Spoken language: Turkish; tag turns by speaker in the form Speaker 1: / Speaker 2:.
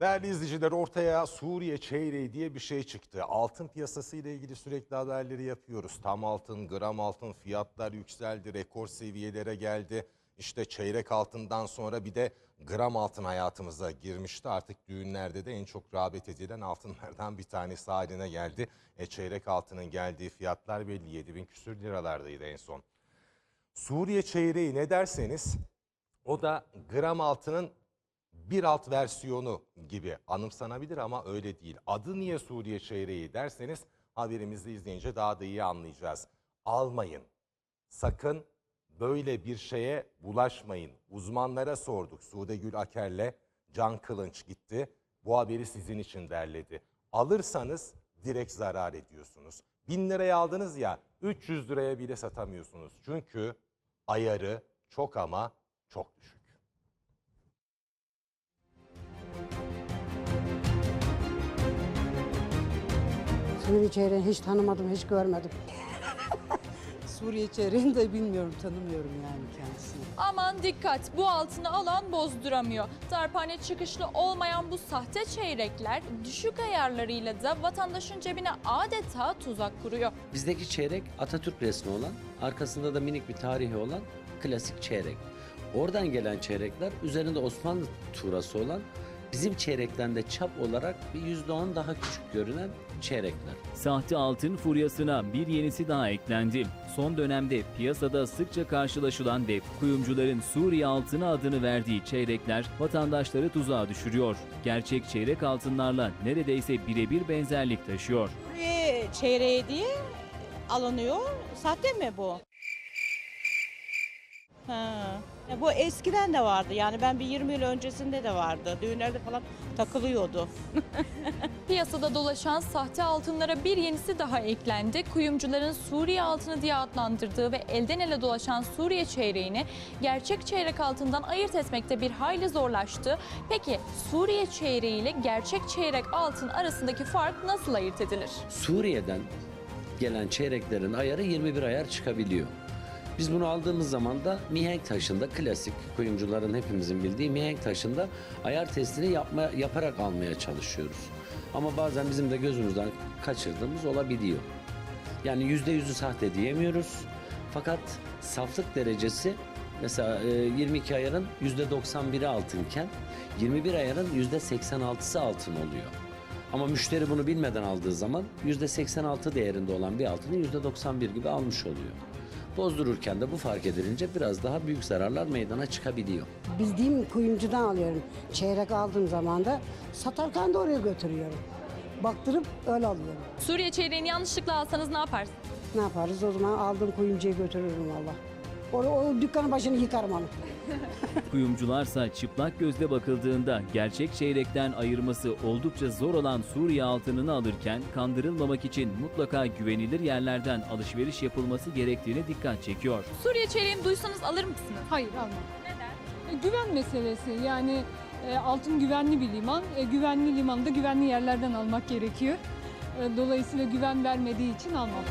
Speaker 1: Değerli izleyiciler ortaya Suriye çeyreği diye bir şey çıktı. Altın piyasası ile ilgili sürekli haberleri yapıyoruz. Tam altın, gram altın fiyatlar yükseldi, rekor seviyelere geldi. İşte çeyrek altından sonra bir de gram altın hayatımıza girmişti. Artık düğünlerde de en çok rağbet edilen altınlardan bir tanesi haline geldi. E, çeyrek altının geldiği fiyatlar belli 7 bin küsür liralardaydı en son. Suriye çeyreği ne derseniz o da gram altının bir alt versiyonu gibi anımsanabilir ama öyle değil. Adı niye Suriye çeyreği derseniz haberimizi izleyince daha da iyi anlayacağız. Almayın. Sakın böyle bir şeye bulaşmayın. Uzmanlara sorduk. Sude Gül Aker'le Can Kılınç gitti. Bu haberi sizin için derledi. Alırsanız direkt zarar ediyorsunuz. 1000 liraya aldınız ya 300 liraya bile satamıyorsunuz. Çünkü ayarı çok ama çok düşük.
Speaker 2: Suriye çeyreğini hiç tanımadım, hiç görmedim.
Speaker 3: Suriye çeyreğini de bilmiyorum, tanımıyorum yani kendisini.
Speaker 4: Aman dikkat bu altını alan bozduramıyor. Darphane çıkışlı olmayan bu sahte çeyrekler düşük ayarlarıyla da vatandaşın cebine adeta tuzak kuruyor.
Speaker 5: Bizdeki çeyrek Atatürk resmi olan, arkasında da minik bir tarihi olan klasik çeyrek. Oradan gelen çeyrekler üzerinde Osmanlı tuğrası olan bizim çeyrekten de çap olarak bir %10 daha küçük görünen çeyrekler.
Speaker 6: Sahte altın furyasına bir yenisi daha eklendi. Son dönemde piyasada sıkça karşılaşılan ve kuyumcuların Suriye altını adını verdiği çeyrekler vatandaşları tuzağa düşürüyor. Gerçek çeyrek altınlarla neredeyse birebir benzerlik taşıyor.
Speaker 7: Suriye çeyreği diye alınıyor. Sahte mi bu? Ha. Ya Bu eskiden de vardı. Yani ben bir 20 yıl öncesinde de vardı. Düğünlerde falan takılıyordu.
Speaker 4: Piyasada dolaşan sahte altınlara bir yenisi daha eklendi. Kuyumcuların Suriye altını diye adlandırdığı ve elden ele dolaşan Suriye çeyreğini gerçek çeyrek altından ayırt etmekte bir hayli zorlaştı. Peki Suriye çeyreği ile gerçek çeyrek altın arasındaki fark nasıl ayırt edilir?
Speaker 5: Suriye'den gelen çeyreklerin ayarı 21 ayar çıkabiliyor. Biz bunu aldığımız zaman da mihenk taşında klasik kuyumcuların hepimizin bildiği mihenk taşında ayar testini yapma, yaparak almaya çalışıyoruz. Ama bazen bizim de gözümüzden kaçırdığımız olabiliyor. Yani yüzde yüzü sahte diyemiyoruz. Fakat saflık derecesi mesela e, 22 ayarın yüzde 91'i altınken 21 ayarın yüzde 86'sı altın oluyor. Ama müşteri bunu bilmeden aldığı zaman yüzde 86 değerinde olan bir altını yüzde 91 gibi almış oluyor. Bozdururken de bu fark edilince biraz daha büyük zararlar meydana çıkabiliyor.
Speaker 2: Bildiğim kuyumcudan alıyorum. Çeyrek aldığım zaman da satarken de oraya götürüyorum. Baktırıp öyle alıyorum.
Speaker 4: Suriye çeyreğini yanlışlıkla alsanız ne yaparsınız?
Speaker 2: Ne yaparız? O zaman aldığım kuyumcuya götürürüm valla. O, o dükkanın başını yıkarım onu.
Speaker 6: Kuyumcularsa çıplak gözle bakıldığında gerçek çeyrekten ayırması oldukça zor olan Suriye altınını alırken kandırılmamak için mutlaka güvenilir yerlerden alışveriş yapılması gerektiğine dikkat çekiyor.
Speaker 4: Suriye çeyreğini duysanız alır mısınız?
Speaker 8: Hayır almam.
Speaker 4: Neden?
Speaker 8: E, güven meselesi yani e, altın güvenli bir liman. E, güvenli limanda güvenli yerlerden almak gerekiyor. E, dolayısıyla güven vermediği için almam.